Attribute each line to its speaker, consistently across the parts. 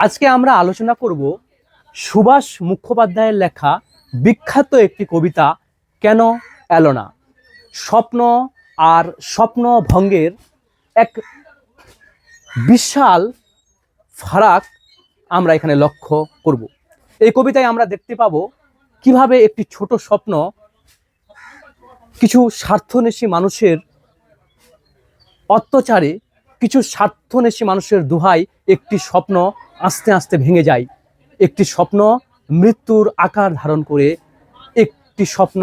Speaker 1: আজকে আমরা আলোচনা করব সুভাষ মুখোপাধ্যায়ের লেখা বিখ্যাত একটি কবিতা, কেন এলো না? স্বপ্ন আর স্বপ্ন ভঙ্গের এক বিশাল ফারাক আমরা এখানে লক্ষ্য করব। এই কবিতায় আমরা দেখতে পাবো কীভাবে একটি ছোট স্বপ্ন কিছু স্বার্থনেশী মানুষের অত্যাচারে, কিছু স্বার্থনেশী মানুষের দুহাই একটি স্বপ্ন আস্তে আস্তে ভেঙে যায়। একটি স্বপ্ন মৃত্যুর আকার ধারণ করে একটি স্বপ্ন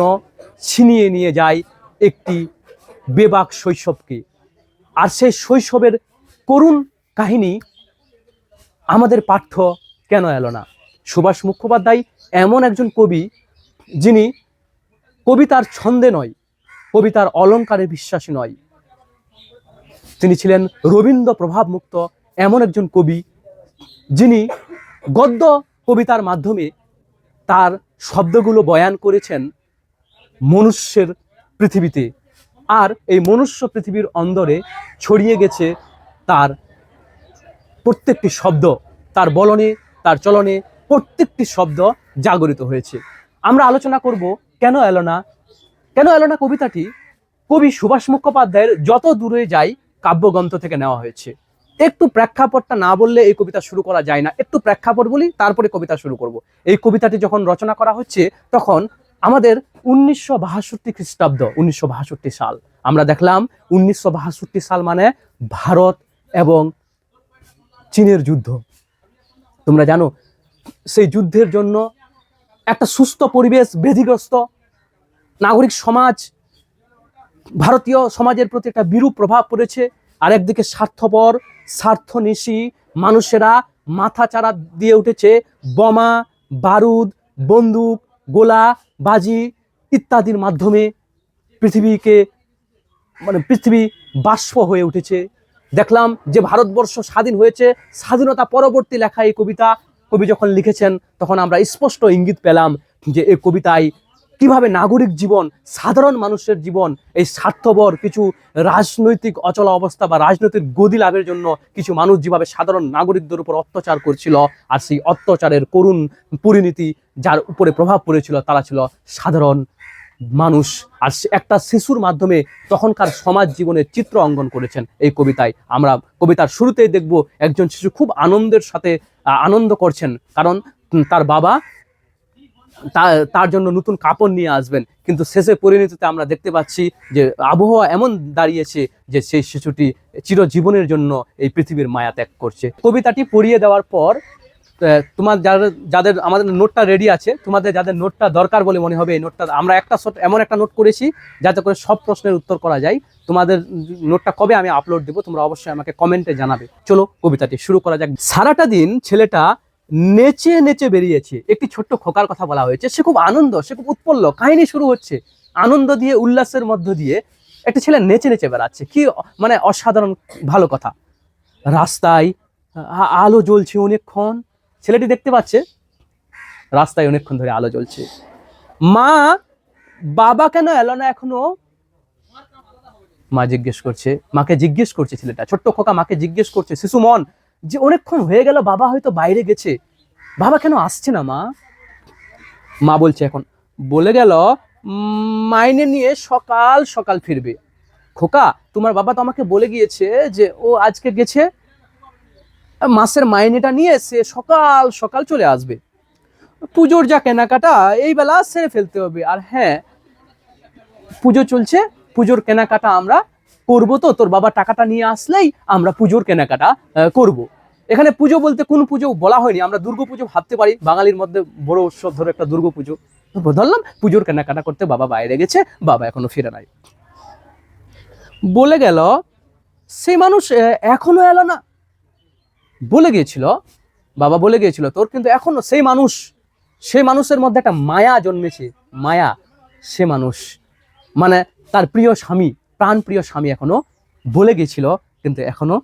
Speaker 1: ছিনিয়ে নিয়ে যায় একটি বেবাক শৈশবকে। আর সেই শৈশবের করুণ কাহিনী আমাদের পাঠ্য কেন এলো না? সুভাষ মুখোপাধ্যায় এমন একজন কবি যিনি কবিতার ছন্দে নয়, কবিতার অলঙ্কারে বিশ্বাসী নয়। তিনি ছিলেন রবীন্দ্র প্রভাবমুক্ত এমন একজন কবি যিনি গদ্য কবিতার মাধ্যমে তার শব্দগুলো বয়ান করেছেন মনুষ্যের পৃথিবীতে। আর এই মনুষ্য পৃথিবীর অন্দরে ছড়িয়ে গেছে তার প্রত্যেকটি শব্দ, তার বলনে, তার চলনে প্রত্যেকটি শব্দ জাগরিত হয়েছে। আমরা আলোচনা করব কেন এলো না কেন এলো না কবিতাটি? কবি সুভাষ মুখোপাধ্যায়ের যত দূরে যাই কাব্যগ্রন্থ থেকে নেওয়া হয়েছে। একটু প্রেক্ষাপটটা না বললে এই কবিতা শুরু করা যায় না। একটু প্রেক্ষাপট বলি, তারপরে কবিতা শুরু করব। এই কবিতাটি যখন রচনা করা হচ্ছে, তখন আমাদের উনিশশো বাহাষট্টি খ্রিস্টাব্দ, উনিশশো বাহাষট্টি সাল। আমরা দেখলাম উনিশশো বাহাষট্টি সাল মানে ভারত এবং চীনের যুদ্ধ। তোমরা জানো, সেই যুদ্ধের জন্য একটা সুস্থ পরিবেশ ব্যাধিগ্রস্ত নাগরিক সমাজ, ভারতীয় সমাজের প্রতি একটা বিরূপ প্রভাব পড়েছে। আর একদিকে স্বার্থপর স্বার্থনিশী মানুষেরা মাথা চারা দিয়ে উঠেছে, বোমা, বারুদ, বন্দুক, গোলা, বাজি ইত্যাদির মাধ্যমে পৃথিবীকে মানে পৃথিবী বাষ্প হয়ে উঠেছে। দেখলাম যে ভারতবর্ষ স্বাধীন হয়েছে, স্বাধীনতা পরবর্তী লেখা এই কবিতা, কবি যখন লিখেছেন, তখন আমরা স্পষ্ট ইঙ্গিত পেলাম যে এই কবিতায় কীভাবে নাগরিক জীবন, সাধারণ মানুষের জীবন, এই স্বার্থপর কিছু রাজনৈতিক অচল অবস্থা বা রাজনৈতিক গদি লাভের জন্য কিছু মানুষ যেভাবে সাধারণ নাগরিকদের উপর অত্যাচার করছিল আর সেই অত্যাচারের করুণ পরিণতি যার উপরে প্রভাব পড়েছিল, তারা ছিল সাধারণ মানুষ। আর একটা শিশুর মাধ্যমে তখনকার সমাজ জীবনের চিত্র অঙ্কন করেছেন এই কবিতায়। আমরা কবিতার শুরুতেই দেখব একজন শিশু খুব আনন্দের সাথে আনন্দ করছেন। কারণ তার বাবা তার জন্য নতুন কাপড় নিয়ে আসবেন। কিন্তু শেষে পরিণতিতে আমরা দেখতে পাচ্ছি যে আবহাওয়া এমন দাঁড়িয়েছে যে সেই শিশুটি চিরজীবনের জন্য এই পৃথিবীর মায়া ত্যাগ করছে। কবিতাটি পড়িয়ে দেওয়ার পর তোমার যাদের যাদের আমাদের নোটটা রেডি আছে, তোমাদের যাদের নোটটা দরকার বলে মনে হবে এই নোটটা, আমরা একটা এমন একটা নোট করেছি যাতে করে সব প্রশ্নের উত্তর করা যায়। তোমাদের নোটটা কবে আমি আপলোড দেবো, তোমরা অবশ্যই আমাকে কমেন্টে জানাবে। চলো কবিতাটি শুরু করা যাক। সারাটা দিন ছেলেটা নেচে নেচে বেরিয়েছে। একটি ছোট্ট খোকার কথা বলা হয়েছে। সে খুব আনন্দ, সে খুব উৎপল্ল। কাহিনী শুরু হচ্ছে আনন্দ দিয়ে, উল্লাসের মধ্য দিয়ে একটা ছেলে নেচে নেচে বেড়াচ্ছে। কি মানে অসাধারণ, ভালো কথা। রাস্তায় আলো জ্বলছে অনেকক্ষণ। ছেলেটি দেখতে পাচ্ছে, রাস্তায় অনেকক্ষণ ধরে আলো জ্বলছে। মা, বাবা কেন এলো না এখনও? মা জিজ্ঞেস করছে, মাকে জিজ্ঞেস করছে ছেলেটা। ছোট্ট খোকা মাকে জিজ্ঞেস করছে, শিশু মন যে অনেকক্ষণ হয়ে গেল, বাবা হয়তো বাইরে গেছে। বাবা কেন আসছে না, মা? মা বলছে এখন, বলে গেল মাইনে নিয়ে সকাল সকাল ফিরবে। খোকা, তোমার বাবা তো আমাকে বলে গিয়েছে যে ও আজকে গেছে, মাসের মাইনেটা নিয়ে সে সকাল সকাল চলে আসবে। পুজোর যা কেনাকাটা, এই বেলা সেরে ফেলতে হবে। আর হ্যাঁ পুজো চলছে, পুজোর কেনাকাটা আমরা করব তো? তোর বাবা টাকাটা নিয়ে আসলেই আমরা পুজোর কেনাকাটা করব। এখানে পুজো বলতে কোন পুজো বলা হয়নি, আমরা দুর্গা পুজো ভাবতে পারি। বাঙালির মধ্যে বড় উৎসব ধরো একটা দুর্গা পুজো। ধরলাম, পুজোর কেনাকাটা করতে বাবা বাইরে গেছে, বাবা এখনও ফিরে নাই। বলে গেল সেই মানুষ এখনও এলো না। বলে গিয়েছিল, বাবা বলে গিয়েছিল, তোর কিন্তু এখনও সেই মানুষ, সেই মানুষের মধ্যে একটা মায়া জন্মেছে, মায়া সে মানুষ। মানে তার প্রিয় স্বামী প্রাণ প্রিয় স্বামী এখনও বলে গেছিল, কিন্তু এখনও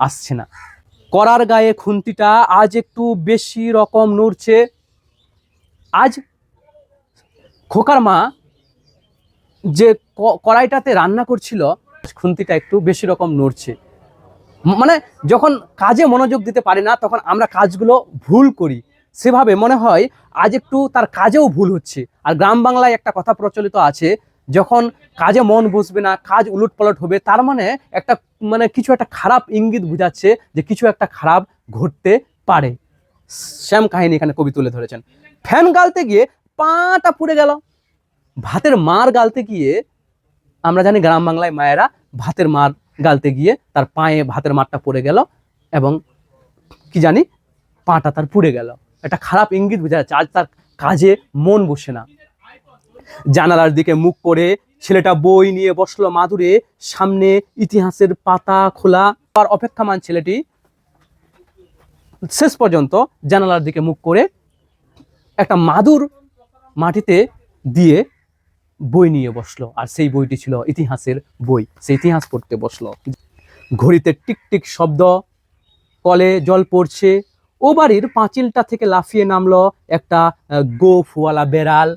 Speaker 1: আসছে না। করার গায়ে খুন্তিটা আজ একটু বেশি রকম নড়ছে। আজ খোকার মা যে কড়াইটাতে রান্না করছিল, খুন্তিটা একটু বেশি রকম নড়ছে। মানে যখন কাজে মনোযোগ দিতে পারে না, তখন আমরা কাজগুলো ভুল করি। সেভাবে মনে হয় আজ একটু তার কাজেও ভুল হচ্ছে। আর গ্রাম বাংলায় একটা কথা প্রচলিত আছে যখন কাজে মন বসবে না, কাজ উলট পালট হবে, তার মানে একটা মানে কিছু একটা খারাপ ইঙ্গিত বোঝাচ্ছে যে কিছু একটা খারাপ ঘটতে পারে। শ্যাম কাহিনী এখানে কবি তুলে ধরেছেন। ফ্যান গালতে গিয়ে পাটা পুড়ে গেল। ভাতের মার গালতে গিয়ে, আমরা জানি গ্রাম বাংলায় মায়েরা ভাতের মার গালতে গিয়ে তার পায়ে ভাতের মারটা পড়ে গেল এবং কি জানি পাটা তার পুড়ে গেল। একটা খারাপ ইঙ্গিত বোঝা যাচ্ছে, আজ তার কাজে মন বসে না। জানালার দিকে মুখ করে ছেলেটা বই নিয়ে বসল মাদুরে, সামনে ইতিহাসের পাতা খোলা। আর অপেক্ষামান ছেলেটি শেষ পর্যন্ত জানালার দিকে মুখ করে একটা মাদুর মাটিতে দিয়ে বই নিয়ে বসল। আর সেই বইটি ছিল ইতিহাসের বই। সেই ইতিহাস পড়তে বসল। ঘড়িতে টিকটিক শব্দ, কলে জল পড়ছে। ও বাড়ির পাঁচিলটা থেকে লাফিয়ে নামলো একটা গোফওয়ালা বেড়াল।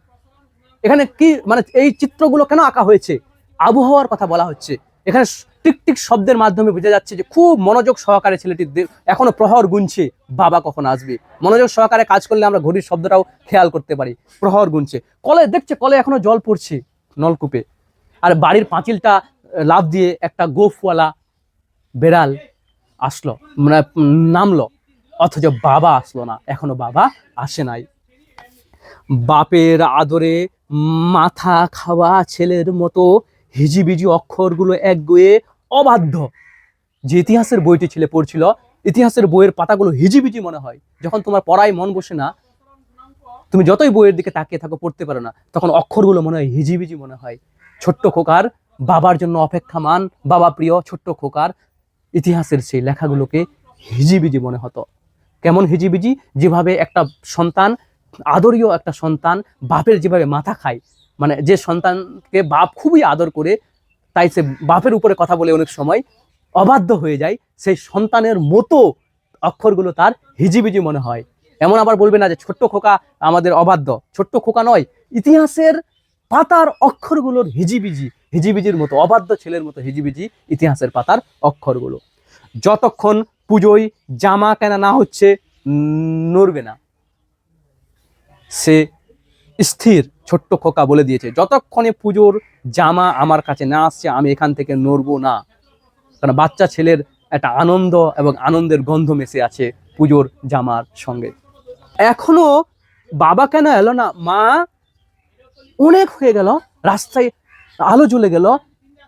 Speaker 1: এখানে কি মানে এই চিত্রগুলো কেন আঁকা হয়েছে? আবহাওয়ার কথা বলা হচ্ছে। এখানে টিকটিক শব্দের মাধ্যমে বোঝা যাচ্ছে যে খুব মনোযোগ সহকারে ছেলেটির এখনও প্রহর গুনছে, বাবা কখন আসবে? মনোযোগ সহকারে কাজ করলে আমরা ঘড়ির শব্দটাও খেয়াল করতে পারি, প্রহর গুনছে। কলে দেখছে, কলে এখনও জল পড়ছে নলকূপে। আর বাড়ির পাঁচিলটা লাফ দিয়ে একটা গোফওয়ালা বেড়াল আসলো মানে নামলো। অথচ বাবা আসলো না, এখনও বাবা আসে নাই। বাপের আদরে মাথা খাওয়া ছেলের মতো হিজিবিজি অক্ষরগুলো একগুয়ে অবাধ্য। যে ইতিহাসের বইটি ছেলে পড়ছিল, ইতিহাসের বইয়ের পাতাগুলো হিজিবিজি মনে হয়। যখন তোমার পড়ায় মন বসে না, তুমি যতই বইয়ের দিকে তাকিয়ে থাকো, পড়তে পারো না, তখন অক্ষরগুলো মনে হয় হিজিবিজি মনে হয়। ছোট্ট খোকার, বাবার জন্য অপেক্ষামান, বাবা প্রিয়, ছোট্ট খোকার, ইতিহাসের সেই লেখাগুলোকে হিজিবিজি মনে হতো। কেমন হিজিবিজি? যেভাবে একটা সন্তান আদরীয় একটা সন্তান বাপের যেভাবে মাথা খায় মানে যে সন্তানকে বাপ খুবই আদর করে, তাই সে বাপের উপরে কথা বলে অনেক সময় অবাধ্য হয়ে যায়, সেই সন্তানের মতো অক্ষরগুলো তার হিজিবিজি মনে হয়। এমন আবার বলবে না যে ছোট্ট খোকা আমাদের অবাধ্য, ছোট্ট খোকা নয়, ইতিহাসের পাতার অক্ষরগুলোর হিজিবিজি, হিজিবিজির মতো, অবাধ্য ছেলের মতো হিজিবিজি ইতিহাসের পাতার অক্ষরগুলো। যতক্ষণ পুজোয় জামা কেনা না হচ্ছে নড়বে না। সে স্থির, ছোট্ট খোকা বলে দিয়েছে, যতক্ষণে পুজোর জামা আমার কাছে না আসছে, আমি এখান থেকে নড়বো না। কারণ বাচ্চা ছেলের একটা আনন্দ এবং আনন্দের গন্ধ মেশে আছে পুজোর জামার সঙ্গে। এখনও বাবা কেন এলো না? মা অনেক হয়ে গেল, রাস্তায় আলো জ্বলে গেল,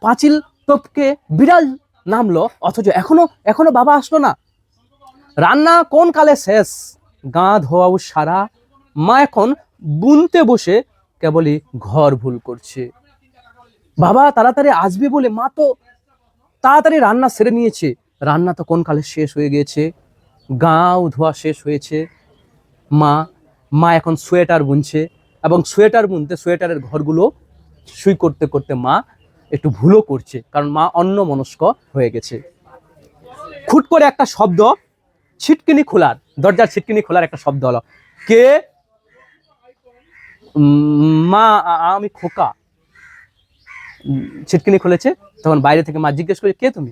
Speaker 1: পাঁচিল টপকে বিড়াল নামলো, অথচ এখনও এখনও বাবা আসলো না। রান্না কোন কালে শেষ? গা ধোয়াও সারা মা এখন বুনতে বসে কেবলই ঘর ভুল করছে। বাবা, তাড়াতাড়ি আসবে বলে মা তো তাড়াতাড়ি রান্না সেরে নিয়েছে। রান্না তো কোন কালে শেষ হয়ে গিয়েছে? গাও ধোয়া শেষ হয়েছে। মা মা এখন সোয়েটার বুনছে এবং সোয়েটার বুনতে সোয়েটারের ঘরগুলো সুই করতে করতে মা একটু ভুলও করছে কারণ মা অন্য মনস্ক হয়ে গেছে। খুট করে একটা শব্দ, ছিটকিনি খোলার, দরজার ছিটকিনি খোলার একটা শব্দ হলো। কে? মা আমি খোকা। ছিটকিনি খুলেছে, তখন বাইরে থেকে মা জিজ্ঞেস করে, কে তুমি?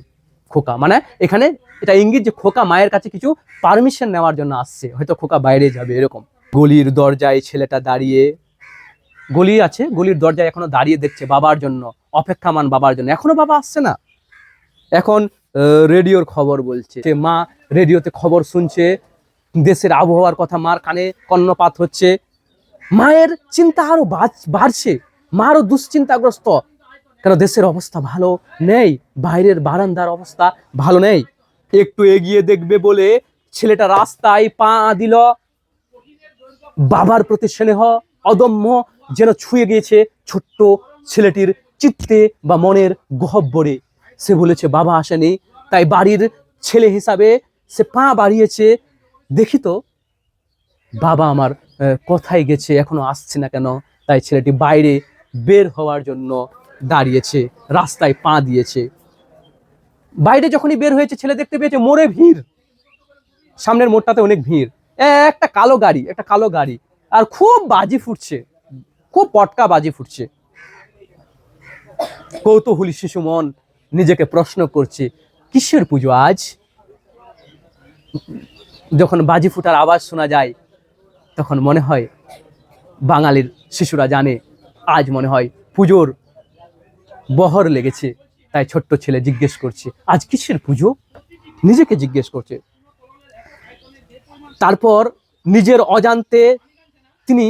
Speaker 1: খোকা। মানে এখানে এটা ইঙ্গিত যে খোকা মায়ের কাছে কিছু পারমিশন নেওয়ার জন্য আসছে। হয়তো খোকা বাইরে যাবে, এরকম। গলির দরজায় ছেলেটা দাঁড়িয়ে, গলি আছে, গলির দরজায় এখনও দাঁড়িয়ে দেখছে বাবার জন্য, অপেক্ষামান বাবার জন্য। এখনও বাবা আসছে না। এখন রেডিওর খবর বলছে যে মা রেডিওতে খবর শুনছে, দেশের আবহাওয়ার কথা মার কানে কর্ণপাত হচ্ছে। মায়ের চিন্তা আরও বাড়- বাড়ছে। মা আরও দুশ্চিন্তাগ্রস্ত। কেন দেশের অবস্থা ভালো নেই? বাইরের বারান্দার অবস্থা ভালো নেই? একটু এগিয়ে দেখবে বলে ছেলেটা রাস্তায় পা দিল। বাবার প্রতি স্নেহ অদম্য যেন ছুঁয়ে গিয়েছে ছোট্ট ছেলেটির চিত্তে বা মনের গহব্বরে। সে বলেছে, বাবা আসেনি। তাই বাড়ির ছেলে হিসাবে সে পা বাড়িয়েছে। দেখি তো বাবা আমার কোথায় গেছে, এখনও আসছে না কেন? তাই ছেলেটি বাইরে বের হওয়ার জন্য দাঁড়িয়েছে, রাস্তায় পা দিয়েছে। বাইরে যখনই বের হয়েছে, ছেলে দেখতে পেয়েছে মোড়ে ভিড়। সামনের মোড়টাতে অনেক ভিড়। একটা কালো গাড়ি, একটা কালো গাড়ি। আর খুব বাজি ফুটছে, খুব পটকা বাজি ফুটছে। কৌতূহলী শিশু মন নিজেকে প্রশ্ন করছে, কিসের পুজো আজ? যখন বাজি ফুটার আওয়াজ শোনা যায় তখন মনে হয় বাঙালির শিশুরা জানে, আজ মনে হয় পুজোর বহর লেগেছে। তাই ছোট্ট ছেলে জিজ্ঞেস করছে, আজ কিসের পুজো? নিজেকে জিজ্ঞেস করছে। তারপর নিজের অজান্তে তিনি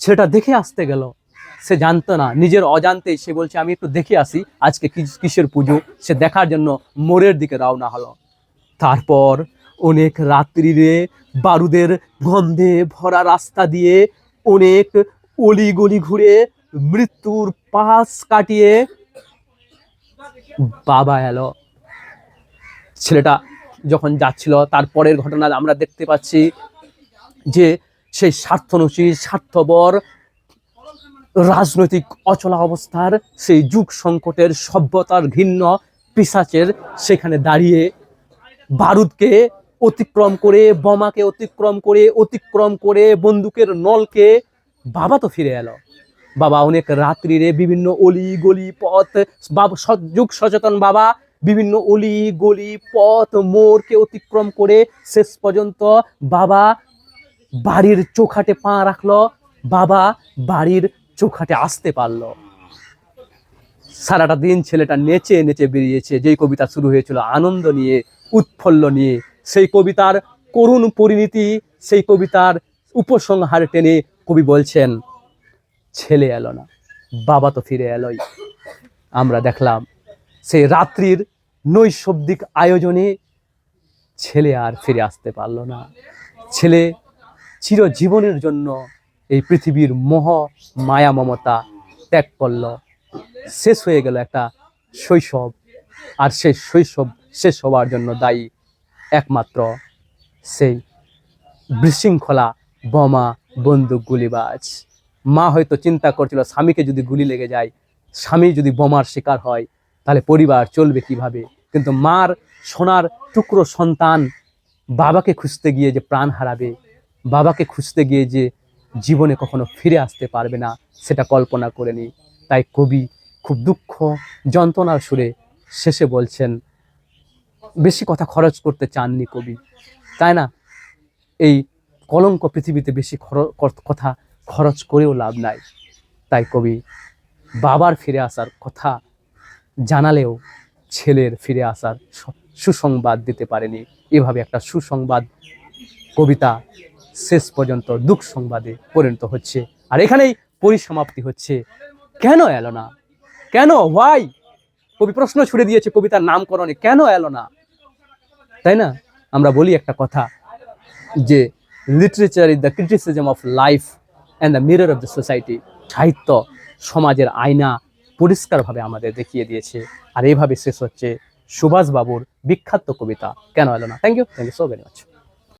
Speaker 1: ছেলেটা দেখে আসতে গেল। সে জানতো না, নিজের অজান্তে সে বলছে, আমি একটু দেখে আসি, আজকে কিসের পুজো? সে দেখার জন্য মোড়ের দিকে রওনা হলো। তারপর অনেক রাত্রিরে বারুদের গন্ধে ভরা রাস্তা দিয়ে অনেক অলি গলি ঘুরে মৃত্যুর পাশ কাটিয়ে বাবা এলো। ছেলেটা যখন যাচ্ছিল তারপরের ঘটনা আমরা দেখতে পাচ্ছি যে সেই স্বার্থনসী স্বার্থবর রাজনৈতিক অচলা অবস্থার সেই যুগ সংকটের সভ্যতার ঘিন্ন পিসাচের সেখানে দাঁড়িয়ে বারুদকে অতিক্রম করে, বোমাকে অতিক্রম করে অতিক্রম করে বন্দুকের নলকে বাবা তো ফিরে এলো। বাবা অনেক রাত্রিরে বিভিন্ন অলি গলি পথ, বাবা যুগ সচেতন বাবা বিভিন্ন অলি গলি পথ মোড়কে অতিক্রম করে শেষ পর্যন্ত বাবা বাড়ির চোখাটে পা রাখল, বাবা বাড়ির চোখাটে আসতে পারল। সারাটা দিন ছেলেটা নেচে নেচে বেরিয়েছে, যেই কবিতা শুরু হয়েছিল, আনন্দ নিয়ে, উৎফুল্ল নিয়ে। সেই কবিতার করুণ পরিণতি, সেই কবিতার উপসংহার টেনে কবি বলছেন, ছেলে এলো না, বাবা তো ফিরে এলোই। আমরা দেখলাম সেই রাত্রির নৈশব্দিক আয়োজনে ছেলে আর ফিরে আসতে পারল না। ছেলে চিরজীবনের জন্য এই পৃথিবীর মোহ, মায়া, মমতা ত্যাগ করল। শেষ হয়ে গেল একটা শৈশব, আর সেই শৈশব শেষ হওয়ার জন্য দায়ী একমাত্র সেই বিশৃঙ্খলা বোমা, বন্দুক, গুলিবাজ। মা হয়তো চিন্তা করছিল, স্বামীকে যদি গুলি লেগে যায়, স্বামী যদি বোমার শিকার হয়, তাহলে পরিবার চলবে কীভাবে? কিন্তু মার সোনার টুকরো সন্তান বাবাকে খুঁজতে গিয়ে যে প্রাণ হারাবে, বাবাকে খুঁজতে গিয়ে যে জীবনে কখনো ফিরে আসতে পারবে না, সেটা কল্পনা করেনি। তাই কবি খুব দুঃখ, যন্ত্রণার সুরে শেষে বলছেন বেশি কথা খরচ করতে চাননি কবি। তাই না? এই কলঙ্ক পৃথিবীতে বেশি কথা খরচ করেও লাভ নাই। তাই কবি, বাবার ফিরে আসার কথা জানালেও ছেলের ফিরে আসার সুসংবাদ দিতে পারেনি। এভাবে একটা সুসংবাদ কবিতা শেষ পর্যন্ত দুঃখ সংবাদে পরিণত হচ্ছে। আর এখানেই পরিসমাপ্তি হচ্ছে। কেন এলো না? কেন? হোয়াই কবি প্রশ্ন ছুড়ে দিয়েছে কবিতার নামকরণে। কেন এলো না? তাই না? আমরা বলি একটা কথা যে literature is the criticism of life and the mirror of the society সাহিত্য সমাজের আয়না পরিষ্কারভাবে আমাদের দেখিয়ে দিয়েছে। আর এইভাবে শেষ হচ্ছে সুভাষবাবুর বিখ্যাত কবিতা। কেন এলো না? Thank you thank you so very much